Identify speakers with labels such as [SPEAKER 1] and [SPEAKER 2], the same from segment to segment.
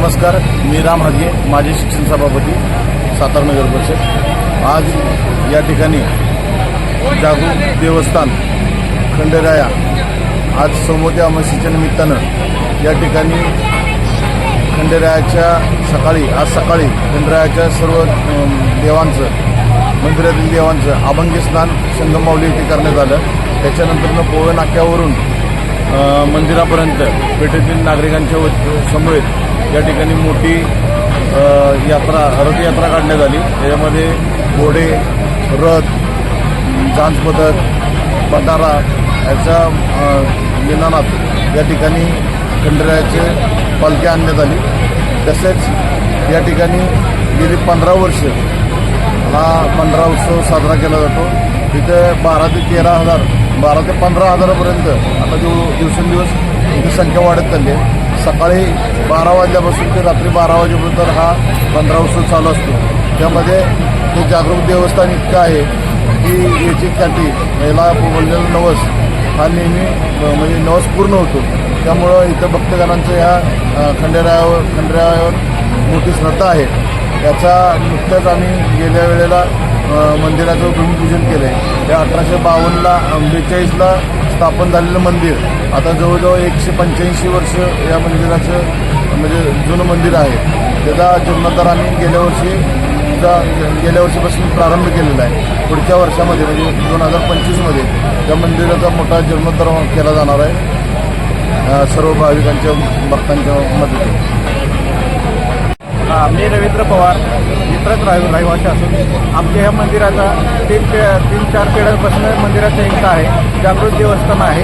[SPEAKER 1] नमस्कार मी राम हादगे माजी शिक्षण सभापती सातारा नगर परिषद. आज या ठिकाणी जागरूक देवस्थान खंडेराया आज सोमवती अमावस्येच्या निमित्तानं या ठिकाणी खंडेरायाच्या सकाळी आज सकाळी खंडेरायाच्या सर्व देवांचं मंदिरातील देवांचं अभंगी स्नान संगमावली येथे करण्यात आलं. त्याच्यानंतरनं पोवे नाक्यावरून मंदिरापर्यंत पेठेतील नागरिकांच्या समवेत या ठिकाणी मोठी यात्रा रथयात्रा काढण्यात आली. त्याच्यामध्ये घोडे रथ झांज पथक बंधारा याच्या निनानात या ठिकाणी खंडरायाचे पालखी आणण्यात आली. तसेच या ठिकाणी गेली पंधरा वर्ष हा पंधरा उत्सव साजरा केला जातो. तिथे बारा ते तेरा हजार बारा ते पंधरा हजारापर्यंत आता जो दिवसेंदिवस इथे संख्या वाढत चालली आहे. सकाळी बारा वाजल्यापासून ते रात्री बारा वाजेपर्यंत हा पंधरा उत्सव चालू असतो. त्यामध्ये हे जागरूक देवस्थान इतकं आहे की याची ख्याती याला बोललेलं नवस हा नेहमी म्हणजे नवस पूर्ण होतो. त्यामुळं इथं भक्तगणांचं ह्या खंडेरायावर खंडेरायावर मोठी श्रद्धा आहे. याचा नुकत्याच आम्ही गेल्या वेळेला मंदिराचं भूमिपूजन केलं आहे ते अठराशे बावन्नला बेचाळीसला स्थापन झालेलं मंदिर. आता जवळजवळ एकशे पंच्याऐंशी वर्ष या मंदिराचं म्हणजे जुनं मंदिर आहे. त्याचा जीर्णोद्धार आम्ही गेल्या वर्षी गेल्या वर्षीपासून प्रारंभ केलेला आहे. पुढच्या वर्षामध्ये म्हणजे दोन हजार पंचवीसमध्ये त्या मंदिराचा मोठा जीर्णोद्धार केला जाणार आहे. सर्व भाविकांच्या भक्तांच्या मदतीने.
[SPEAKER 2] मी रवींद्र पवार. क्षेत्रात राही रहिवासी असून आमच्या ह्या मंदिराचा तीन पे तीन चार पिढ्यांपासून मंदिराचा एकता आहे. जागृत देवस्थान आहे.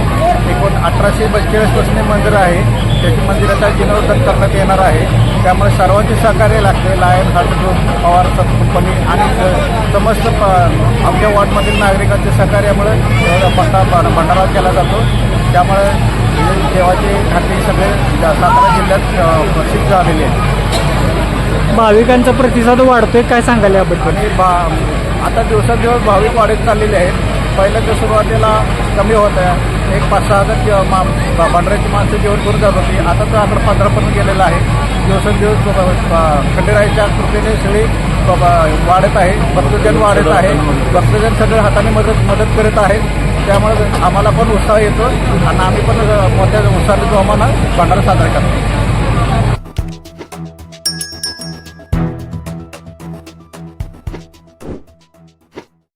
[SPEAKER 2] एकूण अठराशे पंचेचाळीसपासून मंदिर आहे. त्याची मंदिराचा जीर्णोद्धार करण्यात येणार आहे. त्यामुळे सर्वांचे सहकार्य लागते. Lion heart Pawar sub company आणि समस्त प आमच्या वॉर्डमधील नागरिकांच्या सहकार्यामुळे अ, भंडा भंडारा केला जातो. त्यामुळे देवाचे घाटी सगळे सातारा जिल्ह्यात प्रसिद्ध झालेले आहेत.
[SPEAKER 3] भाविकांचा प्रतिसाद वाढतोय काय सांगायला याबद्दल?
[SPEAKER 2] आणि बा आता दिवसांदिवस भाविक वाढत चाललेले आहेत. पहिल्याच्या सुरुवातीला कमी होतं एक पाच सहा हजार जे मा भांडऱ्याची माणसं जेवण करून जात होती. आता तर आकडा पंधरापर्यंत गेलेला आहे. दिवसेंदिवस ब- ब- खंडेरायाच्या कृपेने सगळी ब- ब- वाढत आहे. भक्तजन वाढत आहे. भक्तजन सगळे हाताने मदत मदत करत आहेत. त्यामुळे आम्हाला पण उत्साह येतो आणि आम्ही पण मोठ्या उत्साहाने जोमानं भांडारा साजरा करतो